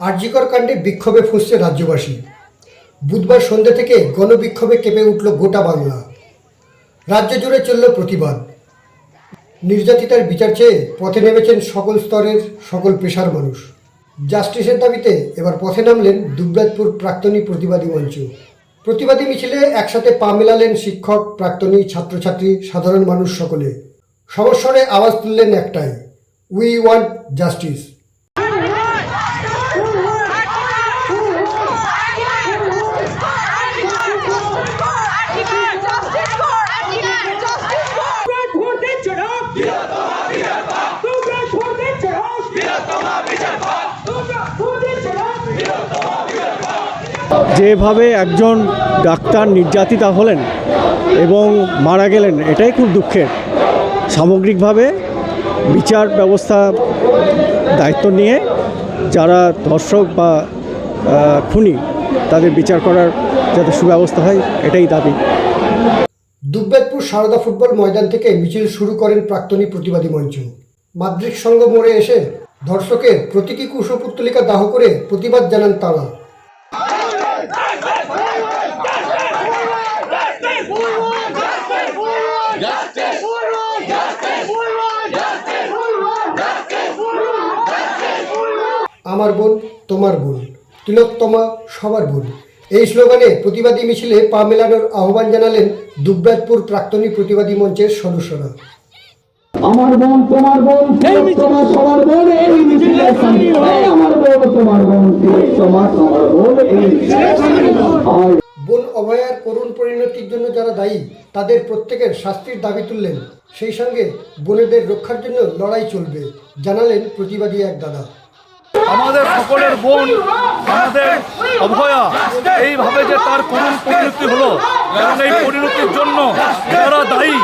আরজিকর কাণ্ডে বিক্ষোভে ফুঁসছে রাজ্যবাসী। বুধবার সন্ধ্যে থেকে গণবিক্ষোভে কেঁপে উঠল গোটা বাংলা। রাজ্য জুড়ে চলল প্রতিবাদ। নির্যাতিতার বিচার চেয়ে পথে নেমেছেন সকল স্তরের সকল পেশার মানুষ। জাস্টিসের দাবিতে এবার পথে নামলেন দুবরাজপুর প্রাক্তনী প্রতিবাদী মঞ্চ। প্রতিবাদী মিছিলে একসাথে পা মেলালেন শিক্ষক, প্রাক্তনী ছাত্রছাত্রী, সাধারণ মানুষ সকলে। সমস্বরে আওয়াজ তুললেন একটাই উই ওয়ান্ট জাস্টিস যেভাবে একজন ডাক্তার নির্যাতিতা হলেন এবং মারা গেলেন, এটাই খুব দুঃখের। সামগ্রিকভাবে বিচার ব্যবস্থা দায়িত্ব নিয়ে যারা দর্শক বা খুনি, তাদের বিচার করার যাতে সুব্যবস্থা হয়, এটাই দাবি। দুব্বেদপুর সারদা ফুটবল ময়দান থেকে মিছিল শুরু করেন প্রাক্তনী প্রতিবাদী মঞ্চ। মাদ্রিক সংঘ মোড়ে এসে ধর্ষকের প্রতীকী কুশপুত্তলিকা দাহ করে প্রতিবাদ জানান তারা। আমার বোন তোমার বোন। তিলোত্তমা সবার বোন। এই স্লোগানে প্রতিবাদী মিছিলে পা মেলানোর আহ্বান জানালেন দুব্রাজপুর প্রাক্তনী প্রতিবাদী মঞ্চের সদস্যরা। আমার বোন তোমার বোন তোমার সবার বোন এই মিছিলে সামিল আমার বোন তোমার বোন তোমার সবার বোন এই মিছিলে বোন অভয়ার করুণ পরিণতির জন্য যারা দায়ী তাদের প্রত্যেকের শাস্তির দাবি তুললেন। সেই সঙ্গে বোনেদের রক্ষার জন্য লড়াই চলবে জানালেন প্রতিবাদী এক দাদা। আমাদের সকলের বোন, আমাদের অভয়া, এইভাবে যে তার করুণ পরিণতি হলো এবং এই পরিণতির জন্য যারা দায়ী,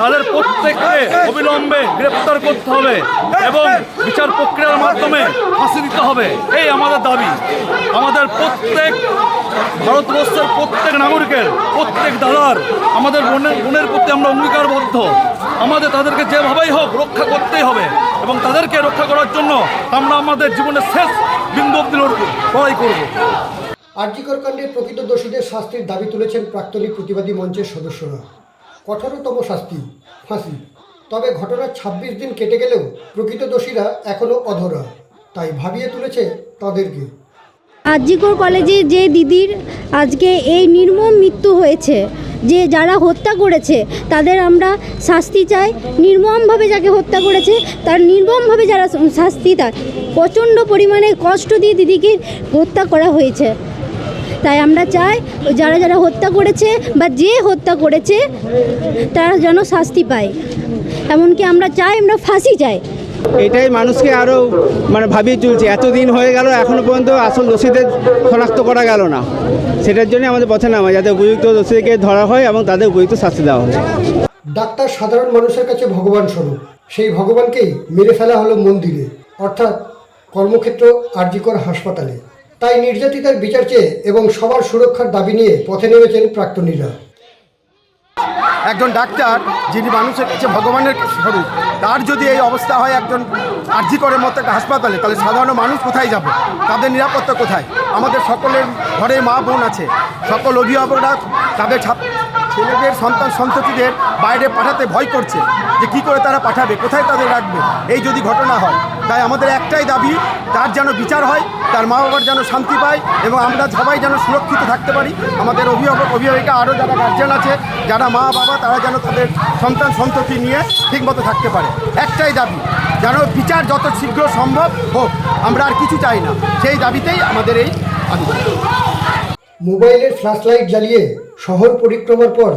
তাদের প্রত্যেককে অবিলম্বে গ্রেপ্তার করতে হবে এবং বিচার প্রক্রিয়ার মাধ্যমে ফাঁসি দিতে হবে। এই আমাদের দাবি। আমাদের প্রত্যেক ভারতবর্ষের প্রত্যেক নাগরিকের, প্রত্যেক দাদার, আমাদের বোনের বোনের প্রতি আমরা অঙ্গীকারবদ্ধ। আমাদের তাদেরকে যেভাবেই হোক রক্ষা করতেই হবে এবং তাদেরকে রক্ষা করার জন্য আমরা আমাদের জীবনের শেষ বিন্দু অব্দি লড়াই করব। আর্যিকর কাণ্ডে প্রকৃত দোষীদের শাস্তির দাবি তুলেছেন প্রাক্তনী প্রতিবাদী মঞ্চের সদস্যরা। কঠোরতম শাস্তি ফাঁসি। তবে ঘটনার ২৬ দিন কেটে গেলেও প্রকৃত দোষীরা এখনও অধরা। তাই ভাবিয়ে তুলেছে তাদেরকে। আজিকর কলেজে যে দিদির আজকে এই নির্মম মৃত্যু হয়েছে যে যারা হত্যা করেছে, তাদের আমরা শাস্তি চাই। নির্মমভাবে যাকে হত্যা করেছে, তার নির্মমভাবে যারা শাস্তি, তার প্রচণ্ড পরিমাণে কষ্ট দিয়ে দিদিকে হত্যা করা হয়েছে। তাই আমরা চাই, যারা যারা হত্যা করেছে বা যে হত্যা করেছে, তারা যেন শাস্তি পায়। এমনকি আমরা চাই, আমরা ফাঁসি চাই। এটাই মানুষকে আরও মানে ভাবিয়ে তুলছে। এতদিন হয়ে গেল, এখনও পর্যন্ত আসল দোষীদের শনাক্ত করা গেল না। সেটার জন্য আমাদের পথে নামা, যাতে উপযুক্ত দোষীদেরকে ধরা হয় এবং তাদের উপযুক্ত শাস্তি দেওয়া হয়। ডাক্তার সাধারণ মানুষের কাছে ভগবান স্বরূপ। সেই ভগবানকেই মেরে ফেলা হলো মন্দিরে, অর্থাৎ কর্মক্ষেত্র আরজিকর হাসপাতালে। তাই নির্যাতিতার বিচার চেয়ে এবং সবার সুরক্ষার দাবি নিয়ে পথে নেমেছেন প্রাক্তনীরা। একজন ডাক্তার যিনি মানুষের কাছে ভগবানের স্বরূপ, তার যদি এই অবস্থা হয় একজন আর্জি করে মতো একটা হাসপাতালে, তাহলে সাধারণ মানুষ কোথায় যাবে? তাদের নিরাপত্তা কোথায়? আমাদের সকলের ঘরে মা বোন আছে। সকল অভিভাবকরা তাদের ছেলেদের সন্তান সন্ততিদের বাইরে পাঠাতে ভয় করছে। যে কী করে তারা পাঠাবে, কোথায় তাদের রাখবে, এই যদি ঘটনা হয়। তাই আমাদের একটাই দাবি, তার যেন বিচার হয়, তার মা বাবার যেন শান্তি পায় এবং আমরা সবাই যেন সুরক্ষিত থাকতে পারি। আমাদের অভিভাবক, অভিভাবিকা আরও যারা গার্জেন আছে, যারা মা বাবা, তারা যেন তাদের সন্তান সন্ততি নিয়ে ঠিকমতো থাকতে পারে। একটাই দাবি, যেন বিচার যত শীঘ্র সম্ভব হোক, আমরা আর কিছু চাই না। সেই দাবিতেই আমাদের এই মোবাইলের ফ্ল্যাশ লাইট জ্বালিয়ে শহর পরিক্রমার পর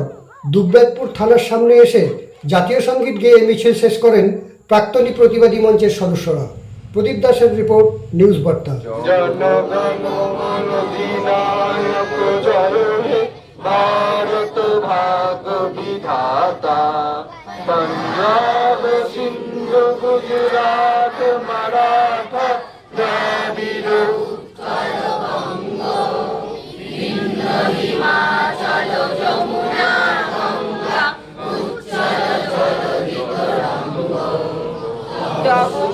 দুবরাজপুর থানার সামনে এসে জাতীয় সংগীত গেয়ে মিছিল শেষ করেন প্রাক্তনী প্রতিবাদী মঞ্চের সদস্যরা। প্রদীপ দাসের রিপোর্ট, নিউজ বার্তা। ভারত সিন্ধু, গুজরাট, মারাঠা। Ya.